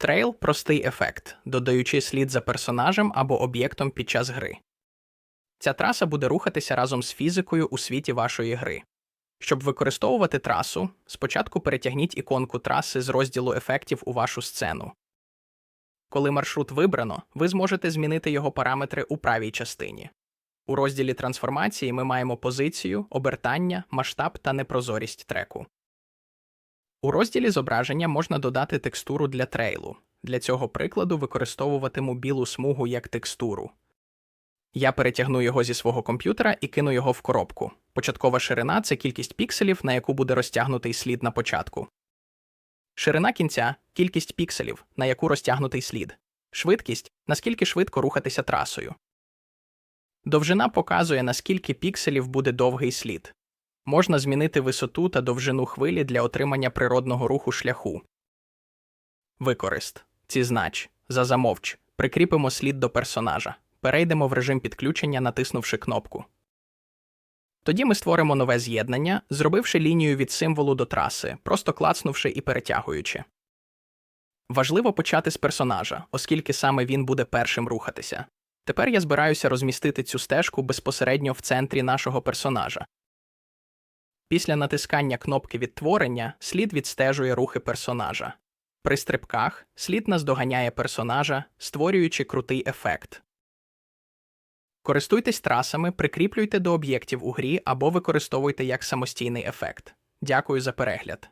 Трейл простий ефект, додаючи слід за персонажем або об'єктом під час гри. Ця траса буде рухатися разом з фізикою у світі вашої гри. Щоб використовувати трасу, спочатку перетягніть іконку траси з розділу ефектів у вашу сцену. Коли маршрут вибрано, ви зможете змінити його параметри у правій частині. У розділі трансформації ми маємо позицію, обертання, масштаб та непрозорість треку. У розділі зображення можна додати текстуру для трейлу. Для цього прикладу використовуватиму білу смугу як текстуру. Я перетягну його зі свого комп'ютера і кину його в коробку. Початкова ширина це кількість пікселів, на яку буде розтягнутий слід на початку. Ширина кінця кількість пікселів, на яку розтягнутий слід. Швидкість наскільки швидко рухатися трасою. Довжина показує, наскільки пікселів буде довгий слід. Можна змінити висоту та довжину хвилі для отримання природного руху шляху. Використ. Ці знач. За замовч. Прикріпимо слід до персонажа. Перейдемо в режим підключення, натиснувши кнопку. Тоді ми створимо нове з'єднання, зробивши лінію від символу до траси, просто клацнувши і перетягуючи. Важливо почати з персонажа, оскільки саме він буде першим рухатися. Тепер я збираюся розмістити цю стежку безпосередньо в центрі нашого персонажа. Після натискання кнопки відтворення слід відстежує рухи персонажа. При стрибках слід наздоганяє персонажа, створюючи крутий ефект. Користуйтесь трасами, прикріплюйте до об'єктів у грі або використовуйте як самостійний ефект. Дякую за перегляд.